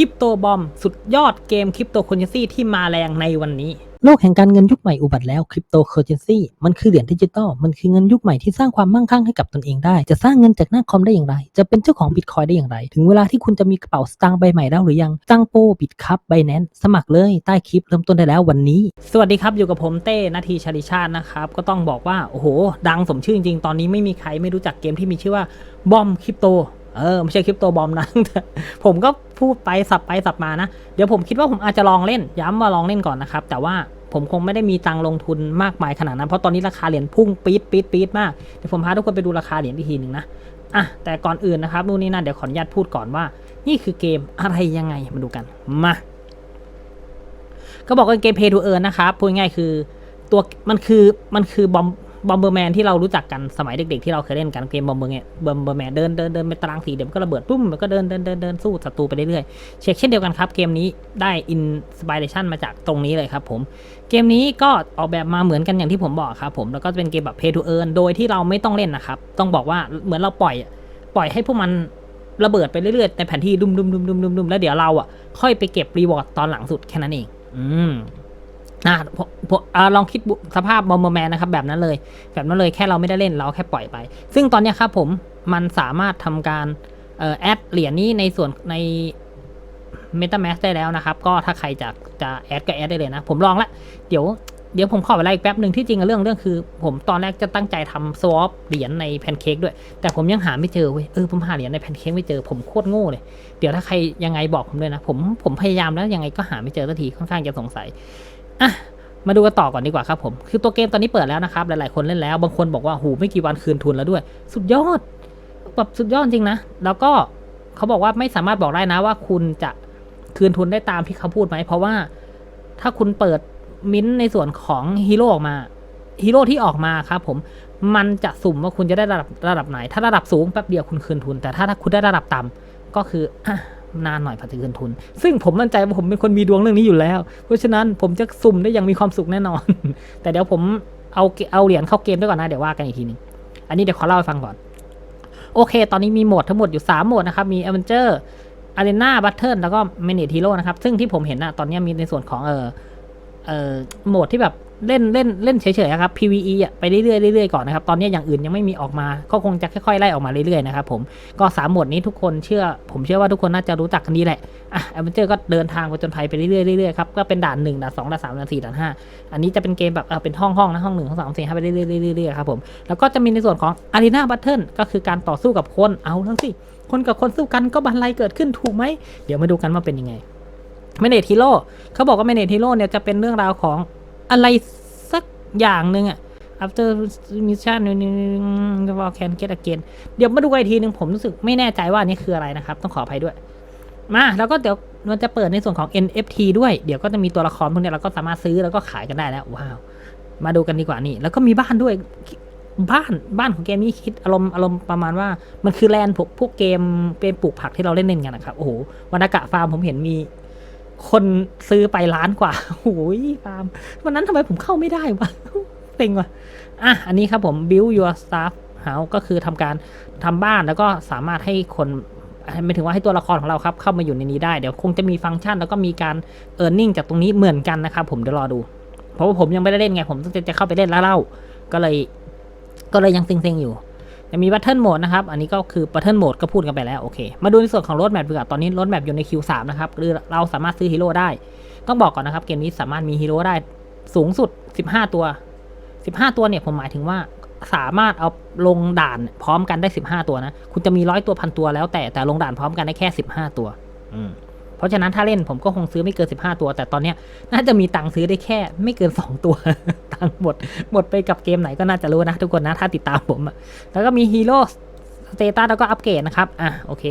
ริปโตบอม สุดยอดเกมคริปโตเคอเรนซีที่มาแรงในวันนี้ โลกแห่งการเงินยุคใหม่อุบัติแล้วคริปโตเคอเรนซีมันคือเหรียญดิจิตอลมันคือเงินยุคใหม่ที่สร้างความมั่งคั่งให้กับตนเองได้ จะสร้างเงินจากหน้าคอมได้อย่างไร จะเป็นเจ้าของบิตคอยได้อย่างไร ถึงเวลาที่คุณจะมีกระเป๋าสตางค์ใบใหม่แล้วหรือยังจังโปบิตคัพไบแนนสมัครเลยใต้คลิปเริ่มต้นได้แล้ววันนี้ สวัสดีครับอยู่กับผมเต้นาทีชาลิชาตินะครับก็ต้องบอกว่าโอ้โห ดังสมชื่อจริงๆตอนนี้ไม่มีใครไม่รู้จักเกมที่มีชื่อว่าบอมคริปโต เออไม่ใช่คริปโตบอมนะผมก็พูดไปสับไปสับมานะ เดี๋ยวผมคิดว่าผมอาจจะลองเล่น ย้ำว่าลองเล่นก่อนนะครับ แต่ว่าผมคงไม่ได้มีตังลงทุนมากมายขนาดนั้น เพราะตอนนี้ราคาเหรียญพุ่งปี๊ดปี๊ดปี๊ดมาก เดี๋ยวผมพาทุกคนไปดูราคาเหรียญอีกทีหนึ่งนะ อะ แต่ก่อนอื่นนะครับนู่นนี่นั่นเดี๋ยวขออนุญาตพูดก่อนว่า นี่คือเกมอะไรยังไงมาดูกัน มา ก็บอกว่าเกม Pay to Earn นะครับ พูดง่ายคือตัวมันคือมันคือบอม บอมเบอร์แมนที่เรารู้จักกันสมัยเด็กๆที่เราเคยเล่นกันเกมบอมเบอร์แมนบอมเบอร์แมนเดินเดินเดินไปตารางสีเดี๋ยวมันก็ระเบิดปุ้มมันก็เดินเดินเดินเดินสู้ศัตรูไปเรื่อยๆเช็คเช่นเดียวกันครับเกมนี้ได้อินสปิเรชันมาจากตรงนี้เลยครับผมเกมนี้ก็ออกแบบมาเหมือนกันอย่างที่ผมบอกครับผมแล้วก็จะเป็นเกมแบบ Pay to Earn โดยที่เราไม่ต้องเล่นนะครับต้องบอกว่าเหมือนเราปล่อยปล่อยให้พวกมันระเบิดไปเรื่อยๆในแผนที่ดุมดุมดุมดุมดุมดุมแล้วเดี๋ยวเราอะค่อยไปเก็บรีวอร์ดตอนหลังสุดแค่นั้นเอง อืม นะผมผมอ่าลองคิดสภาพบอมเบอร์แมนนะครับแบบนั้นเลย แบบนั้นเลยแค่เราไม่ได้เล่นเราแค่ปล่อยไป ซึ่งตอนนี้ครับผมมันสามารถทำการออแอดเหรียญนี้ในส่วนใน MetaMask ได้แล้วนะครับ ก็ถ้าใครจะจะแอดก็แอดได้เลยนะ ผมลองละ เดี๋ยวเดี๋ยวผมขอเวลาอีกแป๊บหนึ่งที่จริงเรื่องเรื่องคือ ผมตอนแรกจะตั้งใจทำสวอปเหรียญในแพนเค้กด้วย แต่ผมยังหาไม่เจอเว้ยเออผมหาเหรียญในแพนเค้กไม่เจอผมโคตรโง่เลย เดี๋ยวถ้าใครยังไงบอกผมด้วยนะ ผมผมพยายามแล้วยังไงก็หาไม่เจอสักทีค่อนข้างจะสงสัย อะมาดูกันต่อก่อนดีกว่าครับผม คือตัวเกมตอนนี้เปิดแล้วนะครับ หลายๆคนเล่นแล้ว บางคนบอกว่าหูไม่กี่วันคืนทุนแล้วด้วย สุดยอดแบบสุดยอดจริงนะ แล้วก็เขาบอกว่าไม่สามารถบอกได้นะว่าคุณจะคืนทุนได้ตามที่เขาพูดไหม เพราะว่าถ้าคุณเปิดมิ้นท์ในส่วนของฮีโร่ออกมาฮีโร่ที่ออกมาครับผม มันจะสุ่มว่าคุณจะได้ระดับระดับไหน ถ้าระดับสูงแป๊บเดียวคุณคืนทุน แต่ถ้าถ้าคุณได้ระดับต่ำก็คือ นานหน่อยพอจะคืนทุน ซึ่งผมมั่นใจว่าผมเป็นคนมีดวงเรื่องนี้อยู่แล้ว เพราะฉะนั้นผมจะสุ่มได้อย่างมีความสุขแน่นอน แต่เดี๋ยวผมเอาเอาเหรียญเข้าเกมด้วยก่อนนะเดี๋ยวว่ากันอีกทีนึงอันนี้เดี๋ยวขอเล่าให้ฟังก่อน โอเค ตอนนี้มีโหมดทั้งหมดอยู่ 3 โหมดนะครับ มี Adventure Arena Battle แล้วก็ Manage Hero นะครับ ซึ่งที่ผมเห็นนะตอนนี้มีในส่วนของเออเออโหมดที่แบบ เล่นเล่นเล่นเฉยๆอะครับ PVE อะไปเรื่อยๆเรื่อยๆก่อนนะครับ ตอนนี้อย่างอื่นยังไม่มีออกมา ก็คงจะค่อยๆไล่ออกมาเรื่อยๆนะครับผมก็สามโหมดนี้ทุกคนเชื่อ ผมเชื่อว่าทุกคนน่าจะรู้จักกันดีแหละอะ Adventure ก็เดินทางไปจนภัยไปเรื่อยๆเรื่อยๆครับก็เป็นด่านหนึ่งด่านสองด่านสามด่านสี่ด่านห้าอันนี้จะเป็นเกมแบบเออเป็นห้องห้องนะห้องหนึ่งห้องสองสี่ห้าไปเรื่อยๆเรื่อยๆครับผมแล้วก็จะมีในส่วนของ Arena Battle ก็คือการต่อสู้กับคนเอาแล้วสิคนกับคนสู้กันก็บันไลเกิดขึ้นถูกไหมเดี๋ยวมาดูกันว่าเป็นยังไงเมเนทีโร่เขาบอกว่าเมเนทีโร่เนี่ยจะเป็นเรื่องราวของ อะไรสักอย่างหนึ่งอะ after mission the wall can get again เดี๋ยวมาดูอีกทีหนึ่งผมรู้สึกไม่แน่ใจว่านนี้คืออะไรนะครับ ต้องขออภัยด้วย มาแล้วก็เดี๋ยวมันจะเปิดในส่วนของ NFT ด้วย เดี๋ยวก็จะมีตัวละครพวกนี้เราก็สามารถซื้อแล้วก็ขายกันได้แล้ว ว้าว มาดูกันดีกว่านี่ แล้วก็มีบ้านด้วย บ้านบ้านของเกมนี้คิดอารมณ์อารมณ์ประมาณว่า มันคือแลนด์พวกพวกเกมเป็นปลูกผักที่เราเล่นเล่นกันนะครับ โอ้โหวรรณกะฟาร์มผมเห็นมี คนซื้อไปล้านกว่าโอ้ยฟาร์มวันนั้นทำไมผมเข้าไม่ได้วะเต็งว่ะอะ อันนี้ครับผม build your staff house ก็คือทำการทำบ้านแล้วก็สามารถให้คนไม่ถึงว่าให้ตัวละครของเราครับ เข้ามาอยู่ในนี้ได้ เดี๋ยวคงจะมีฟังก์ชัน แล้วก็มีการ e a r n i n g จากตรงนี้เหมือนกันนะครับผมเดี๋ยวรอดู เพราะว่าผมยังไม่ได้เล่นไง ผมจะจะเข้าไปเล่นแล้วเล่า ก็เลย ก็เลยยังเซ็งๆอยู่ จะมี Battle Mode นะครับ อันนี้ก็คือ Battle Mode ก็พูดกันไปแล้วโอเค มาดูในส่วนของรถแมพดีกว่าตอนนี้รถแมพอยู่ใน Q3 นะครับหรือเราสามารถซื้อฮีโร่ได้ ต้องบอกก่อนนะครับ เกมนี้สามารถมีฮีโร่ได้สูงสุด 15 ตัว 15 ตัวเนี่ยผมหมายถึงว่าสามารถเอาลงด่านพร้อมกันได้ 15 ตัวนะ คุณจะมีร้อยตัวพันตัวแล้วแต่แต่ลงด่านพร้อมกันได้แค่ 15 ตัว อืม เพราะฉะนั้นถ้าเล่นผมก็คงซื้อไม่เกิน 15 ตัว แต่ตอนเนี้ยน่าจะมีตังค์ซื้อได้แค่ไม่เกิน 2 ตัว ตังค์หมด หมดไปกับเกมไหนก็น่าจะรู้นะทุกคนนะถ้าติดตามผมแล้วก็มีฮีโร่สเตตัสแล้วก็อัปเกรดนะครับ อะโอเค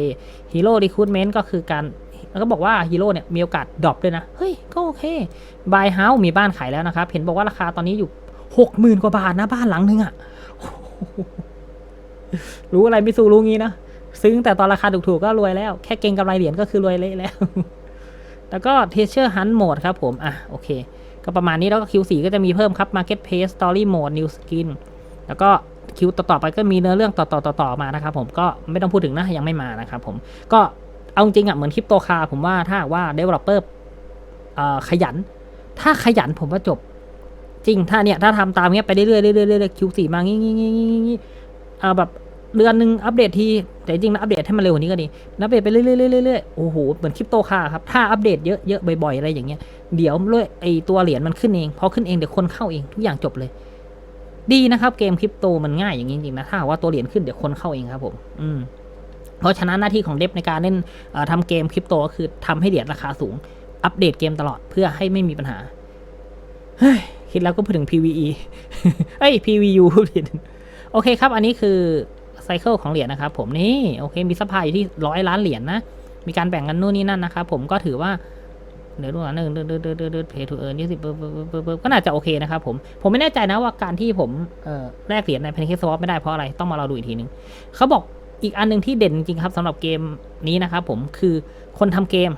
ฮีโร่รีคูดเมนต์ก็คือการแล้วก็บอกว่าฮีโร่เนี่ยมีโอกาสดรอปด้วยนะ เฮ้ย ก็โอเคบายเฮาส์มีบ้านขายแล้วนะครับ เห็นบอกว่าราคาตอนนี้อยู่หกหมื่นกว่าบาทนะบ้านหลังนึงอะรู้อะไรไม่สู้รู้งี้นะ ซื้งแต่ตอนราคาถูกๆก็รวยแล้ว แค่เก่งกำไรเหรียญก็คือรวยเละแล้ว แล้วก็เทเชอร์ฮันโหมดครับผม อะ โอเค ก็ประมาณนี้แล้วก็ Q4 ก็จะมีเพิ่มครับ Market p a c e Story Mode New Skin แล้วก็คิวต่อๆไปก็มีเนื้อเรื่องต่อๆๆมานะครับผมก็ไม่ต้องพูดถึงนะยังไม่มานะครับผมก็เอาจริงอะเหมือนคริปโตคาผมว่าถ้าว่า developer เอ่อขยัน ถ้าขยันผมว่าจบ จริงถ้าเนี่ยถ้าทำตามเงี้ยไปเรื่อยๆเรื่อยๆเรื่อยๆ Q4 มางี้งี้งี้งี้งี้เอ่าแบบ เดือนหนึ่งอัปเดตทีแต่จริงๆแล้วอัปเดตให้มันเร็วกว่านี้ก็ดีอัปเดตไปเรื่อยๆเรื่อยๆๆโอ้โหเหมือนคริปโตค่าครับถ้าอัปเดตเยอะเยอะบ่อยๆอะไรอย่างเงี้ยเดี๋ยวเลยไอตัวเหรียญมันขึ้นเองพอขึ้นเองเดี๋ยวคนเข้าเองทุกอย่างจบเลย ดีนะครับเกมคริปโตมันง่ายอย่างนี้จริงนะถ้าว่าตัวเหรียญขึ้นเดี๋ยวคนเข้าเองครับผม อืมเพราะฉะนั้นหน้าที่ของเดฟในการเล่นเอ่อทำเกมคริปโตก็คือทำให้เหรียญราคาสูง อัปเดตเกมตลอดเพื่อให้ไม่มีปัญหาเฮ้ยคิดแล้วก็พูดถึง PVE เอ้ย PVU ผิดโอเคครับ อันนี้คือ ไซเคิลของเหรียญนะครับผมนี่โอเคมีซัพพลายอยู่ที่ร้อยล้านเหรียญนะมีการแบ่งกันนู่นนี่นั่นนะครับผมก็ถือว่าเดี๋ยวดูนะหนึ่งเดือดเดือดเดือดเดือดเพย์ทูเอิร์นยี่สิบก็น่าจะโอเคนะครับผมผมไม่แน่ใจนะว่าการที่ผมเอ่อแลกเหรียญใน Pancake Swap ไม่ได้เพราะอะไรต้องมารอดูอีกทีนึงเขาบอกอีกอันหนึ่งที่เด่นจริงครับสำหรับเกมนี้นะครับผมคือคนทำเกม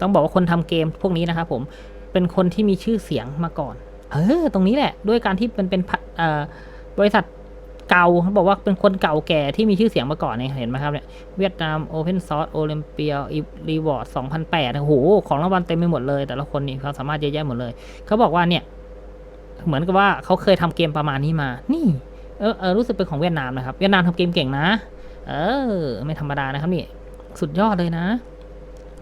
ต้องบอกว่าคนทำเกมพวกนี้นะครับผมเป็นคนที่มีชื่อเสียงมาก่อน เออ ตรงนี้แหละ ด้วยการที่มันเป็นเอ่อบริษัท เก่าเขาบอกว่าเป็นคนเก่าแก่ที่มีชื่อเสียงมาก่อนเนี่ยเห็นไหมครับเนี่ยเวียดนามโอเพนซอร์สโอลิมเปียรีวอร์ด2008โอ้โหของรางวัลเต็มไปหมดเลย แต่ละคนนี่เขาสามารถเยอะแยะหมดเลย เขาบอกว่าเนี่ยเหมือนกับว่าเขาเคยทำเกมประมาณนี้มา นี่ เออเออรู้สึกเป็นของเวียดนามนะครับ เวียดนามทำเกมเก่งนะ เออ ไม่ธรรมดานะครับนี่สุดยอดเลยนะ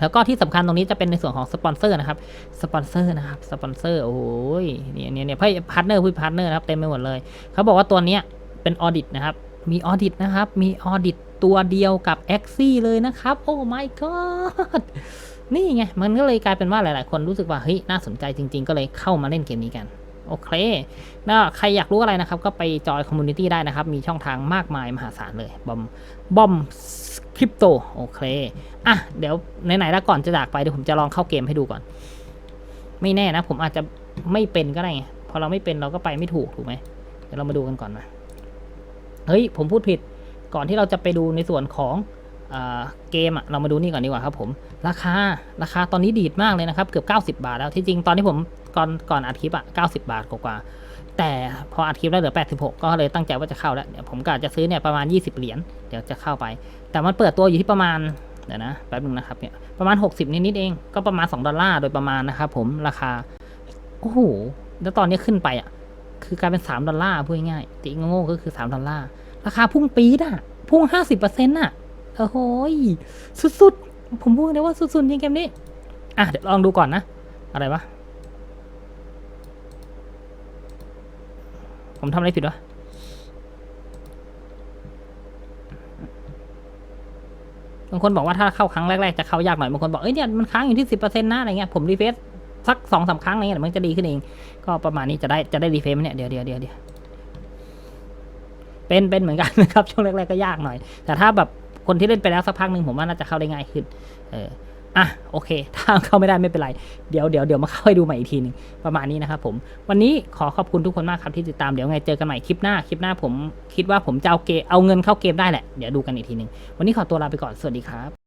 แล้วก็ที่สำคัญตรงนี้จะเป็นในส่วนของสปอนเซอร์นะครับ สปอนเซอร์นะครับ สปอนเซอร์ โอ้ยเนี่ยเนี่ยเนี่ยพี่พาร์ทเนอร์พี่พาร์ทเนอร์นะครับ เต็มไปหมดเลย เขาบอกว่าตัวเนี้ย เป็นออดิตนะครับ มีออดิตนะครับ มีออดิตตัวเดียวกับ a x ซี่เลยนะครับ โอ้ my god นี่ไง มันก็เลยกลายเป็นว่าหลาย ๆ คนรู้สึกว่าเฮ้ยน่าสนใจจริง ๆ ก็เลยเข้ามาเล่นเกมนี้กัน โอเคถ้าใครอยากรู้อะไรนะครับ ก็ไปจอยคอมมูนิตี้ได้นะครับ มีช่องทางมากมายมหาศาลเลย บอม บอมคริปโต โอเค อะ เดี๋ยวไหนๆแล้วก่อนจะจากไปเดี๋ยวผมจะลองเข้าเกมให้ดูก่อน ไม่แน่นะ ผมอาจจะไม่เป็นก็ได้ไง พอเราไม่เป็นเราก็ไปไม่ถูกถูกไหมเดี๋ยวเรามาดูกันก่อนนะ เฮ้ยผมพูดผิดก่อนที่เราจะไปดูในส่วนของเอเกมอะเรามาดูนี่ก่อนดีกว่าครับผม ราคาราคาตอนนี้ดีดมากเลยนะครับ เกือบ 90 บาทแล้วที่จริงตอนที่ผมก่อนก่อนอัดคลิปอะ90 บาทกว่าๆแต่พออัดคลิปแล้วเหลือ 86 ก็เลยตั้งใจว่าจะเข้าแล้วเดี๋ยวผมกะจะซื้อเนี่ยประมาณ 20 เหรียญเดี๋ยวจะเข้าไป แต่มันเปิดตัวอยู่ที่ประมาณเดี๋ยวนะแป๊บนึงนะครับเนี่ยประมาณ 60 นิดๆเองก็ประมาณ 2 ดอลลาร์โดยประมาณนะครับผมราคาโอ้โหแล้วตอนนี้ขึ้นไปอะ คือกลายเป็น3ดอลลาร์พูดง่ายๆตีโง่ก็คือ3ดอลลาร์ราคาพุ่งปี๊ดอะพุ่ง50%น่ะโอ้โหสุดๆ ผมพูดเลยว่าสุดๆจริงเกมนี้ อะ เดี๋ยวลองดูก่อนนะ อะไรวะ ผมทำอะไรผิดวะบางคนบอกว่าถ้าเข้าครั้งแรก ๆ จะเข้ายากหน่อยบางคนบอกเอ้ยเนี่ยมันค้างอยู่ที่สิบเปอร์เซ็นต์นะอะไรเงี้ยผมรีเฟซ สักสองสามครั้งอะไรเงี้ยมันจะดีขึ้นเอง ก็ประมาณนี้จะได้จะได้รีเฟซไหมเนี่ยเดี๋ยวเดี๋ยวเดี๋ยวเดี๋ยวเป็นเป็นเหมือนกันนะครับ ช่วงแรกๆก็ยากหน่อย แต่ถ้าแบบคนที่เล่นไปแล้วสักพักหนึ่งผมว่าน่าจะเข้าได้ง่ายขึ้น เอออะโอเค ถ้าเข้าไม่ได้ไม่เป็นไร เดี๋ยวเดี๋ยวเดี๋ยวมาเข้าให้ดูใหม่อีกทีหนึ่งประมาณนี้นะครับผม วันนี้ขอขอบคุณทุกคนมากครับที่ติดตามเดี๋ยวไงเจอกันใหม่คลิปหน้าคลิปหน้าผมคิดว่าผมจะเอาเกมเอาเงินเข้าเกมได้แหละเดี๋ยวดูกันอีกทีหนึ่งวันนี้ขอตัวลาไปก่อนสวัสดีครับ「